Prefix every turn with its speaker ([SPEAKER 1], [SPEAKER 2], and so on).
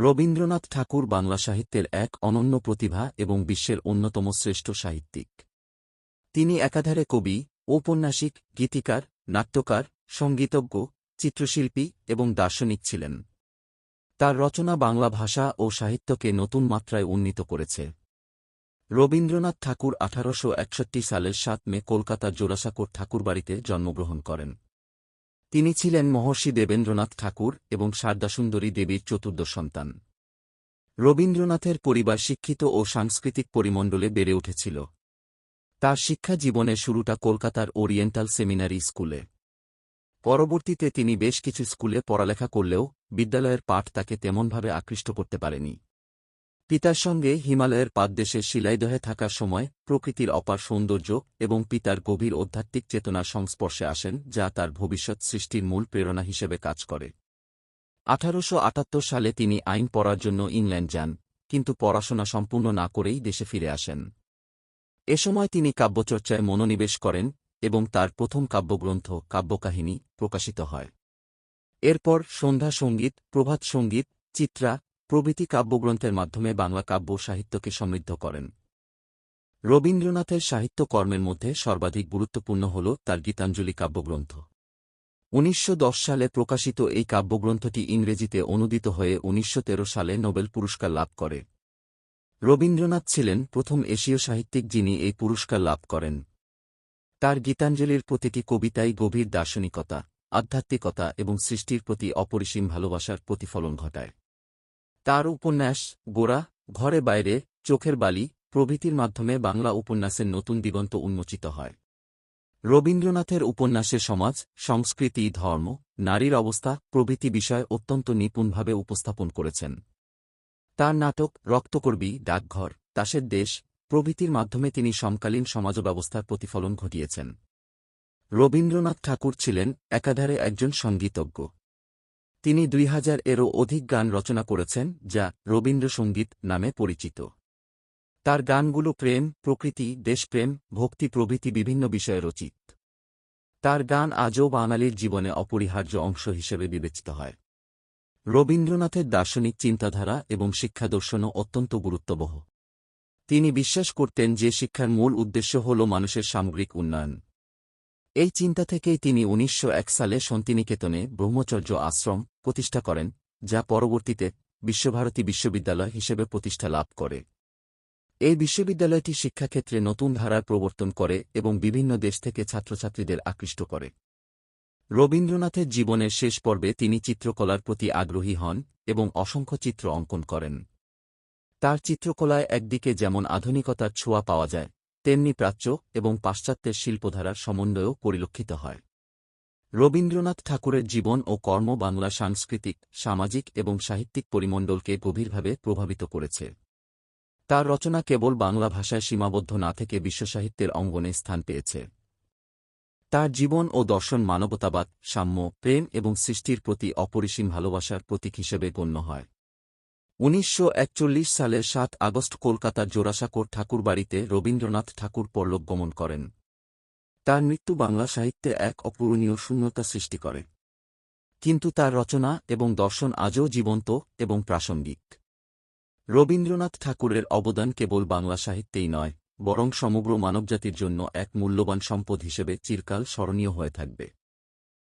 [SPEAKER 1] রবীন্দ্রনাথ ঠাকুর বাংলা সাহিত্যের এক অনন্য প্রতিভা এবং বিশ্বের অন্যতম শ্রেষ্ঠ সাহিত্যিক। তিনি একাধারে কবি, ঔপন্যাসিক, গীতিকার, নাট্যকার, সঙ্গীতজ্ঞ, চিত্রশিল্পী এবং দার্শনিক ছিলেন। তার রচনা বাংলা ভাষা ও সাহিত্যকে নতুন মাত্রায় উন্নীত করেছে। রবীন্দ্রনাথ ঠাকুর আঠারোশো একষট্টি সালের সাত মে কলকাতার জোড়াসাঁকোর ঠাকুরবাড়িতে জন্মগ্রহণ করেন। তিনি ছিলেন মহর্ষি দেবেন্দ্রনাথ ঠাকুর এবং শারদাসুন্দরী দেবীর চতুর্দশ সন্তান। রবীন্দ্রনাথের পরিবার শিক্ষিত ও সাংস্কৃতিক পরিমণ্ডলে বেড়ে উঠেছিল। তার শিক্ষা জীবনের শুরুটা কলকাতার ওরিয়েন্টাল সেমিনারি স্কুলে। পরবর্তীতে তিনি বেশ কিছু স্কুলে পড়ালেখা করলেও বিদ্যালয়ের পাঠ তাকে তেমনভাবে আকৃষ্ট করতে পারেনি। পিতার সঙ্গে হিমালয়ের পাদদেশে শিলাইদহে থাকার সময় প্রকৃতির অপার সৌন্দর্য এবং পিতার গভীর আধ্যাত্মিক চেতনার সংস্পর্শে আসেন, যা তার ভবিষ্যৎ সৃষ্টির মূল প্রেরণা হিসেবে কাজ করে। আঠারোশো আটাত্তর সালে তিনি আইন পড়ার জন্য ইংল্যান্ড যান, কিন্তু পড়াশোনা সম্পূর্ণ না করেই দেশে ফিরে আসেন। এ সময় তিনি কাব্যচর্চায় মনোনিবেশ করেন এবং তার প্রথম কাব্যগ্রন্থ, কাব্যকাহিনী প্রকাশিত হয়। এরপর সন্ধ্যা সংগীত, প্রভাত সংগীত, চিত্রা প্রভৃতি কাব্যগ্রন্থের মাধ্যমে বাংলা কাব্য সাহিত্যকে সমৃদ্ধ করেন। রবীন্দ্রনাথের সাহিত্যকর্মের মধ্যে সর্বাধিক গুরুত্বপূর্ণ হল তার গীতাঞ্জলি কাব্যগ্রন্থ। উনিশশো দশ সালে প্রকাশিত এই কাব্যগ্রন্থটি ইংরেজিতে অনুদিত হয়ে উনিশশো তেরো সালে নোবেল পুরস্কার লাভ করে। রবীন্দ্রনাথ ছিলেন প্রথম এশীয় সাহিত্যিক যিনি এই পুরস্কার লাভ করেন। তার গীতাঞ্জলির প্রতিটি কবিতাই গভীর দার্শনিকতা, আধ্যাত্মিকতা এবং সৃষ্টির প্রতি অপরিসীম ভালোবাসার প্রতিফলন ঘটায়। তার উপন্যাস, গোড়া, ঘরে বাইরে, চোখের বালি, প্রভৃতির মাধ্যমে বাংলা উপন্যাসের নতুন দিগন্ত উন্মোচিত হয়। রবীন্দ্রনাথের উপন্যাসে সমাজ, সংস্কৃতি, ধর্ম, নারীর অবস্থা, প্রভৃতি বিষয় অত্যন্ত নিপুণভাবে উপস্থাপন করেছেন। তার নাটক, রক্তকর্বী, ডাকঘর, তাসের দেশ, প্রভৃতির মাধ্যমে তিনি সমকালীন সমাজ ব্যবস্থার প্রতিফলন ঘটিয়েছেন। রবীন্দ্রনাথ ঠাকুর ছিলেন একাধারে একজন সঙ্গীতজ্ঞ। তিনি দুই হাজার এরও অধিক গান রচনা করেছেন, যা রবীন্দ্রসঙ্গীত নামে পরিচিত। তার গানগুলো প্রেম, প্রকৃতি, দেশপ্রেম, ভক্তি প্রভৃতি বিভিন্ন বিষয়ে রচিত। তার গান আজও বাঙালির জীবনে অপরিহার্য অংশ হিসেবে বিবেচিত হয়। রবীন্দ্রনাথের দার্শনিক চিন্তাধারা এবং শিক্ষাদর্শনও অত্যন্ত গুরুত্ববহ। তিনি বিশ্বাস করতেন যে শিক্ষার মূল উদ্দেশ্য হল মানুষের সামগ্রিক উন্নয়ন। এই চিন্তা থেকেই তিনি উনিশশো এক সালে শান্তিনিকেতনে ব্রহ্মচর্য আশ্রম প্রতিষ্ঠা করেন, যা পরবর্তীতে বিশ্বভারতী বিশ্ববিদ্যালয় হিসেবে প্রতিষ্ঠা লাভ করে। এই বিশ্ববিদ্যালয়টি শিক্ষাক্ষেত্রে নতুন ধারার প্রবর্তন করে এবং বিভিন্ন দেশ থেকে ছাত্রছাত্রীদের আকৃষ্ট করে। রবীন্দ্রনাথের জীবনের শেষ পর্বে তিনি চিত্রকলার প্রতি আগ্রহী হন এবং অসংখ্য চিত্র অঙ্কন করেন। তার চিত্রকলায় একদিকে যেমন আধুনিকতার ছোঁয়া পাওয়া যায় তেমনি প্রাচ্য এবং পাশ্চাত্যের শিল্পধারার সমন্বয়ও পরিলক্ষিত হয়। রবীন্দ্রনাথ ঠাকুরের জীবন ও কর্ম বাংলা সাংস্কৃতিক, সামাজিক এবং সাহিত্যিক পরিমণ্ডলকে গভীরভাবে প্রভাবিত করেছে। তার রচনা কেবল বাংলা ভাষায় সীমাবদ্ধ না থেকে বিশ্বসাহিত্যের অঙ্গনে স্থান পেয়েছে। তার জীবন ও দর্শন মানবতাবাদ, সাম্য, প্রেম এবং সৃষ্টির প্রতি অপরিসীম ভালোবাসার প্রতীক হিসেবে গণ্য হয়। উনিশশো সালের সাত আগস্ট কলকাতার জোড়াসাঁকোর ঠাকুরবাড়িতে রবীন্দ্রনাথ ঠাকুর পল্লব গমন করেন। তার মৃত্যু বাংলা সাহিত্যে এক অপূরণীয় শূন্যতা সৃষ্টি করে। কিন্তু তার রচনা এবং দর্শন আজও জীবন্ত এবং প্রাসঙ্গিক। রবীন্দ্রনাথ ঠাকুরের অবদান কেবল বাংলা সাহিত্যেই নয়, বরং সমগ্র মানবজাতির জন্য এক মূল্যবান সম্পদ হিসেবে চিরকাল স্মরণীয় হয়ে থাকবে।